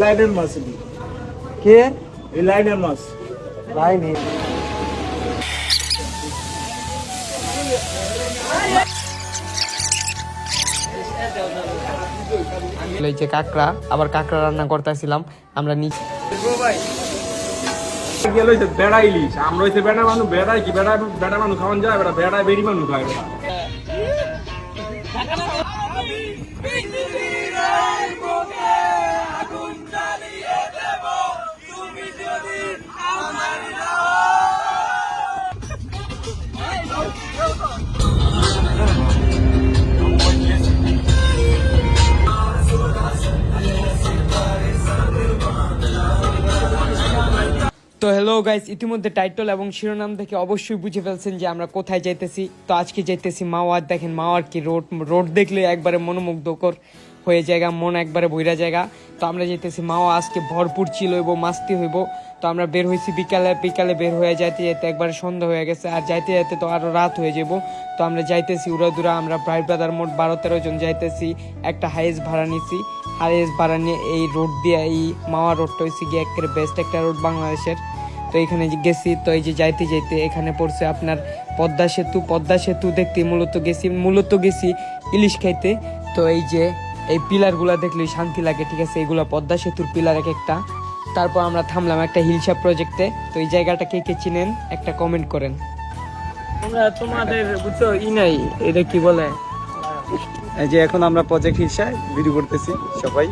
লাইনের কাঁকড়া, আবার কাঁকড়া রান্না করতেছিলাম, আমরা নিচে বেড়া আমরা বেড়া মানুষ বেড়ায় কি? বেড়া বেড়া মানুষ খাওয়ান যায়, বেড়া বেড়ায় বেরি মানুষ খায়। বেড়া গাইস ইতিমধ্যে টাইটল এবং শিরোনাম থেকে অবশ্যই বুঝে ফেলছেন যে আমরা কোথায় যাইতেছি। তো আজকে যাইতেছি মাওয়ার। দেখেন মাওয়ার কি রোড রোড দেখলে একবারে মনোমুগ্ধকর হয়ে জায়গা, মন একবারে বইরা জায়গা। তো আমরা যাইতেছি, মাওয়া আজকে ভরপুর ছিল হইব, মাস্তি হইব। তো আমরা বের হয়েছি বিকালে বিকালে বের হয়ে যাইতে যাইতে একবারে সন্ধ্যা হয়ে গেছে। আর যাইতে যাইতে তো আরও রাত হয়ে যাব তো আমরা যাইতেছি উড়াদুরা, আমরা প্রায় ব্রাদার মোট বারো তেরো জন যাইতেছি। একটা হাইস ভাড়া নিছি। হাইস ভাড়া নিয়ে এই রোড দিয়ে, এই মাওয়া রোডটা হয়েছে গিয়ে একেবারে বেস্ট একটা রোড বাংলাদেশের। তো এখানে যে গেছি তো এই যে যাইতে যাইতে এখানে পড়ছে আপনার পদ্মা সেতু। পদ্মা সেতু দেখতে মূলত গেছি মূলত গেছি ইলিশ খাইতে। তো এই যে এই পিলারগুলা দেখলে শান্তি লাগে ঠিক আছে? এগুলা পদ্মা সেতুর পিলার এক একটা। তারপর আমরা থামলাম একটা হিলসা প্রজেক্টে তো এই জায়গাটা কে কে চিনেন একটা কমেন্ট করেন। আমরা তোমাদের বুঝছ ই নাই এটা কি বলে? এই যে এখন আমরা প্রজেক্ট হিলসায় ভিডিও করতেছি সবাই।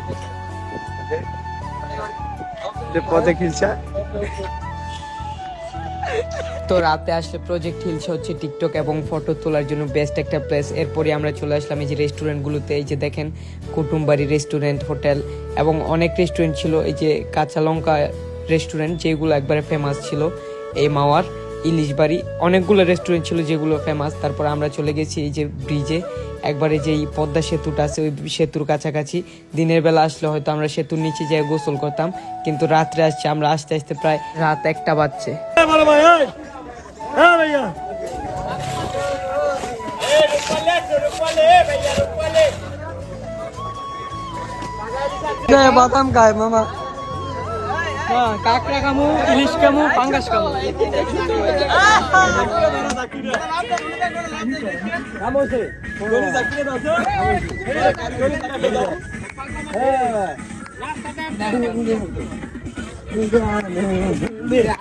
প্রজেক্ট হিলসা তো রাতে আসলে প্রজেক্ট হিলস হচ্ছে টিকটক এবং ফটো তোলার জন্য বেস্ট একটা প্লেস এরপরে আমরা চলে আসলাম এই যে রেস্টুরেন্টগুলোতে এই যে দেখেন, কুটুমবাড়ি রেস্টুরেন্ট হোটেল এবং অনেক রেস্টুরেন্ট ছিল। এই যে কাঁচা লঙ্কা রেস্টুরেন্ট যেগুলো একবারে ফেমাস ছিল, এই মাওয়ার। ইলিশ বাড়ি। অনেকগুলো রেস্টুরেন্ট ছিল যেগুলো ফেমাস তারপর আমরা চলে গেছি এই যে ব্রিজে একবারে যেই পদ্মা সেতুটা আছে ওই সেতুর কাছাকাছি। দিনের বেলা আসলে হয়তো আমরা সেতুর নিচে যেয়ে গোসল করতাম। কিন্তু রাত্রে আসছে আমরা আসতে আসতে প্রায় রাত একটা বাজছে। হ্যাঁ ভাইয়া। বাদাম খায় মামা। কাঁকড়া কামু ইলিশ কামু পাঙ্গাস কামু Hey!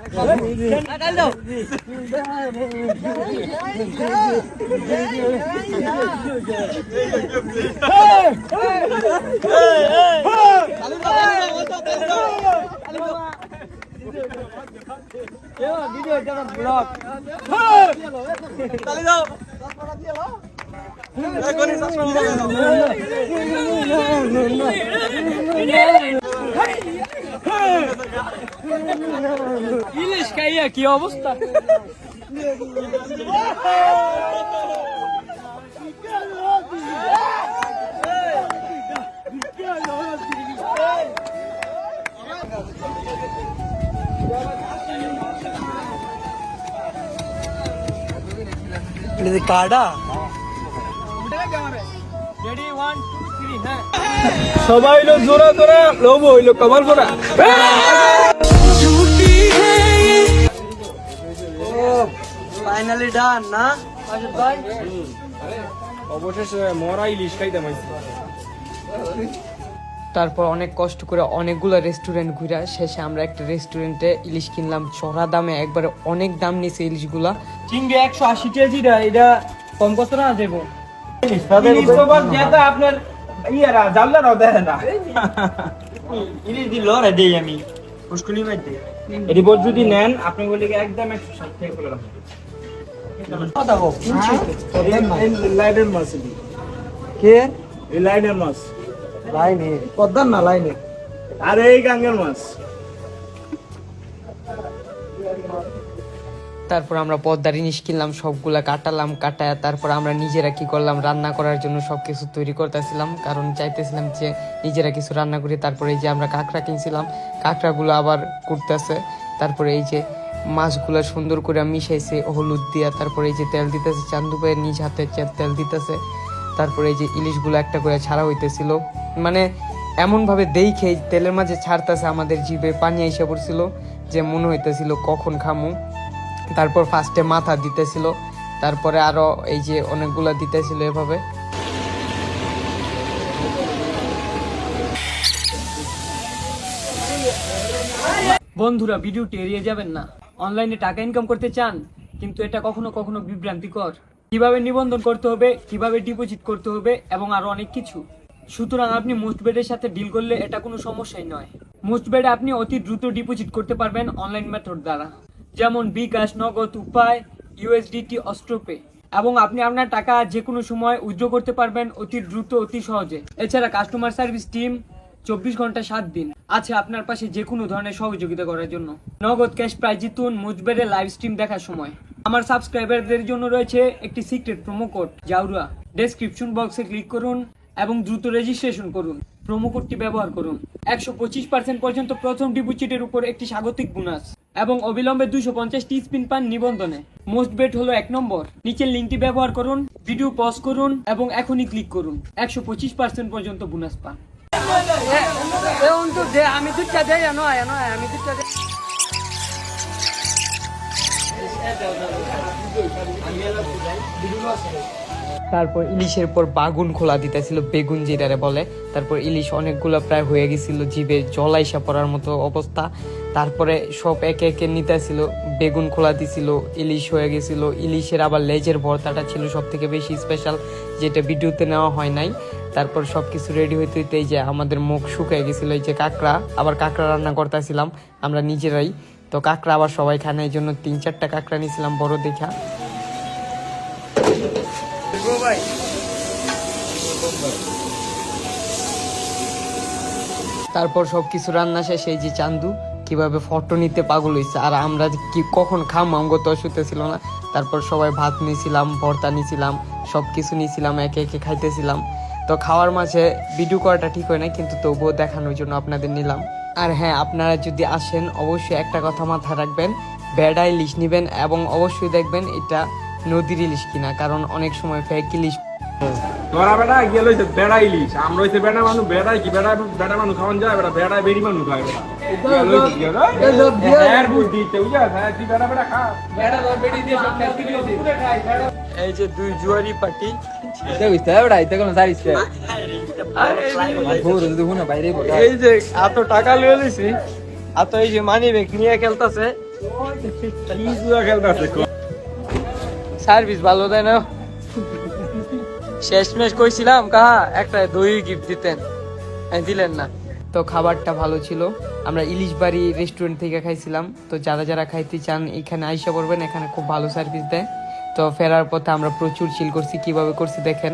Hey! ইলিশ খাইয়া কি অবস্থা? இது காடா সবাই জোরা জোরা লোভ হইল কমল পড়া ফাইনালি ডান না ভাই অবশেষে মরা ইলিশ আইছি তারপর অনেক কষ্ট করে অনেকগুলো রেস্টুরেন্ট ঘুরে শেষে আমরা একটা রেস্টুরেন্টে ইলিশ কিনলাম। চড়া দামে একবারে অনেক দাম নিছে ইলিশগুলা। চিংড়ি একশো আশি কেজি এটা কম কত না দেবো? আপনার ইয়ারা জানলারাও দেখে না। ইলিশ দিল রে দেই আমি। পুষ্কুনি মাই দে এটি যদি নেন আপনি বলি একদম একশো ষাট টাকা তারপর আমরা পদ্মার ইলিশ কিনলাম, সবগুলা কাটালাম, কাটায় তারপর আমরা নিজেরা কি করলাম, রান্না করার জন্য সবকিছু তৈরি করতেছিলাম, কারণ চাইতেছিলাম যে নিজেরা কিছু রান্না করি। তারপরে এই যে আমরা কাঁকড়া কিনছিলাম, কাঁকড়াগুলো আবার করতেছে তারপরে এই যে মাছগুলো সুন্দর করে মিশাইছে, হলুদ দিয়া, তারপরে এই যে তেল দিতেছে, চান্দু ভাইয়ের নিজ হাতে তেল দিতেছে, তারপরে এই যে ইলিশগুলো একটা করে ছাড়া হইতেছিল। মানে এমনভাবে দেখে তেলের মাঝে ছাড়তেছে আমাদের জিভে পানি এসে পড়ছিল, যে মনে হইতেছিল কখন খামু। তারপর ফার্স্টে মাথা দিতেছিল, তারপরে আরও এই যে অনেকগুলো দিতেছিল এভাবে। বন্ধুরা, ভিডিওটি এড়িয়ে যাবেন না। অনলাইনে টাকা ইনকাম করতে চান, কিন্তু এটা কখনো কখনো বিভ্রান্তিকর। কীভাবে নিবন্ধন করতে হবে, কীভাবে ডিপোজিট করতে হবে, এবং আরও অনেক কিছু। সুতরাং আপনি মোস্টবেডের সাথে ডিল করলে এটা কোনো সমস্যাই নয়। মোস্টবেডে আপনি অতি দ্রুত ডিপোজিট করতে পারবেন অনলাইন মেথড দ্বারা। যেমন বিকাশ, নগদ, উপায় ইউএসডিটি অস্ট্রোপে এবং আপনি আপনার টাকা যে কোনো সময় উইথড্র করতে পারবেন অতি দ্রুত, অতি সহজে। এছাড়া কাস্টমার সার্ভিস টিম চব্বিশ ঘণ্টা সাত দিন। আছে আপনার পাশে যে কোনো ধরনের সহযোগিতা করার জন্য। নগদ ক্যাশ প্রাইজ জিতুন মুজবেরের লাইভ স্ট্রিম দেখার সময়। আমার সাবস্ক্রাইবারদের জন্য রয়েছে একটি সিক্রেট প্রোমো কোড জাউরা ডেসক্রিপশন বক্সে ক্লিক করুন এবং দ্রুত রেজিস্ট্রেশন করুন। প্রোমো কোডটি ব্যবহার করুন। একশো পঁচিশ পার্সেন্ট পর্যন্ত প্রথম ডিপোজিটের উপর একটি স্বাগতিক বোনাস এবং অবিলম্বে দুশো পঞ্চাশটি স্পিন পান নিবন্ধনে। মোস্ট বেট হলো এক নম্বর। নিচের লিঙ্কটি ব্যবহার করুন ভিডিও পজ করুন এবং এখনই ক্লিক করুন। একশো পঁচিশ পার্সেন্ট পর্যন্ত বোনাস পান। তারপর ইলিশের পর বাগুন খোলা দিতেছিল, বেগুন যেটারে বলে। তারপর ইলিশ অনেকগুলো প্রায় হয়ে গেছিল, জিভে জলাইসা পড়ার মতো অবস্থা। তারপরে সব একে একে নিতেছিল, বেগুন খোলা দিছিল, ইলিশ হয়ে গেছিল। ইলিশের আবার লেজের ভর্তাটা ছিল সব থেকে বেশি স্পেশাল যেটা ভিডিওতে নেওয়া হয় নাই। তারপর সব কিছু রেডি হইতে হইতে এই যে আমাদের মুখ শুকিয়ে গেছিল, এই যে কাঁকড়া, আবার কাঁকড়া রান্না করতেছিলাম আমরা নিজেরাই। তো কাঁকড়া আবার সবাই খানে এই জন্য তিন চারটা কাঁকড়া নিয়েছিলাম বড় দেখা। তারপর সবকিছু রান্না শেষে, এই যে চান্দু কীভাবে ফটো নিতে পাগল হয়েছে আর আমরা কি কখন খাম, আমগো তো অসুতে ছিল না। তারপর সবাই ভাত নিয়েছিলাম, ভর্তা নিয়েছিলাম সব কিছু নিয়েছিলাম, একে একে খাইতেছিলাম। তো খাওয়ার মাঝে ভিডিও করাটা ঠিক হয় না কিন্তু তবুও দেখানোর জন্য আপনাদের নিলাম। আর হ্যাঁ আপনারা যদি আসেন, অবশ্যই একটা কথা মাথায় রাখবেন ভেড়া ইলিশ নেবেন এবং অবশ্যই দেখবেন এটা নদীর ইলিশ কিনা, কারণ অনেক সময় ফেক ইলিশ তোরা বেটা গেল হইছে বেড়া ইলিশ আমরা হইছে বেড়া মানুষ বেড়াই কি? বেড়া বেড়া মানুষ খাওয়ান যায় বেড়া বেড়াই বেরি মানুষ খায় বেড়া। বেড়া বেড়া এই যে দুই জুয়ারি পার্টি। এই যে এত টাকা লিয়ে লিছি এত এই যে মানি ব্যাগ নিয়ে খেলতাছে? সার্ভিস ভালো দেয় না। শেষমেশ কইছিলাম, কাহা একটা দই গিফট দিতেন। দিলেন না। তো খাবারটা ভালো ছিল। আমরা ইলিশ বাড়ি রেস্টুরেন্ট থেকে খাইছিলাম। তো যারা যারা খাইতে চান, এখানে আইসা করবেন এখানে খুব ভালো সার্ভিস দেয়। তো ফেরার পথে আমরা প্রচুর চিল করছি, কীভাবে করছি দেখেন।